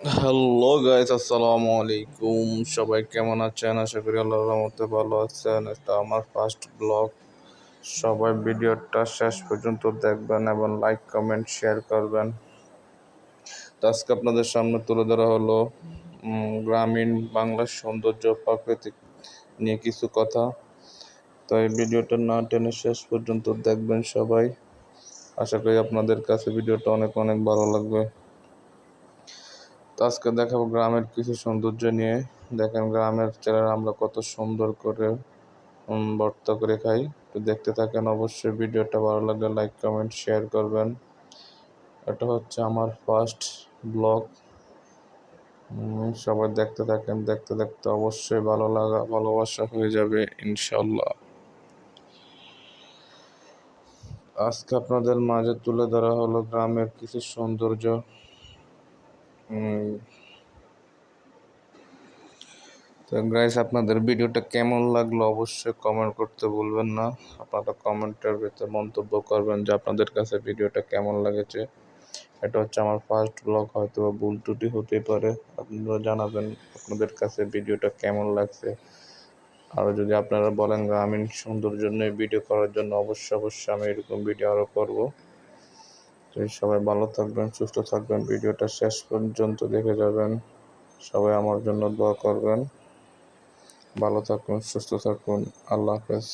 Hello guys আসসালামু আলাইকুম সবাই কেমন আছেন? আশা করি আল্লাহর রহমতে ভালো আছেন। এটা আমার ফার্স্ট ব্লগ সবাই ভিডিওটা শেষ পর্যন্ত দেখবেন এবং লাইক কমেন্ট শেয়ার করবেন। তো আজকে আপনাদের সামনে তুলে ধরা হলো গ্রামীণ বাংলার সৌন্দর্য প্রাকৃতিক নিয়ে কিছু কথা। তো এই ভিডিওটা না টেনে শেষ পর্যন্ত দেখবেন সবাই। আশা করি আপনাদের কাছে ভিডিওটা অনেক অনেক ভালো লাগবে। আজকে দেখাবো গ্রামের কিছু সৌন্দর্য নিয়ে। দেখেন গ্রামের ছেলেরা আমরা কত সুন্দর করে ভর্তা করে খাই। তো দেখতে থাকেন অবশ্যই ভিডিওটা ভালো লাগলে লাইক কমেন্ট শেয়ার করবেন। এটা হচ্ছে আমার ফার্স্ট ব্লগ সবাই দেখতে থাকেন, দেখতে দেখতে অবশ্যই ভালো লাগা, ভালোবাসা হয়ে যাবে ইনশাল্লাহ আজকে আপনাদের মাঝে তুলে ধরা হলো গ্রামের কিছু সৌন্দর্য। তো গাইস আপনাদের ভিডিওটা কেমন লাগল অবশ্যই কমেন্ট করতে ভুলবেন না। আপনারা কমেন্টের ভিতরে মন্তব্য করবেন যে আপনাদের কাছে ভিডিওটা কেমন লেগেছে। এটা হচ্ছে আমার ফার্স্ট ব্লগ হয়তো বা ভুল ত্রুটি হতে পারে। আপনারা জানাবেন আপনাদের কাছে ভিডিওটা কেমন লাগছে। আর যদি আপনারা বলেন গ্রামীণ সৌন্দর্য নিয়ে ভিডিও করার জন্য, অবশ্যই অবশ্যই আমি এরকম ভিডিও আরও করব। তো সবাই ভালো থাকবেন, সুস্থ থাকবেন। ভিডিওটা শেষ পর্যন্ত দেখে যাবেন। সবাই আমার জন্য দোয়া করবেন। ভালো থাকুন, সুস্থ থাকুন। আল্লাহ হাফেজ।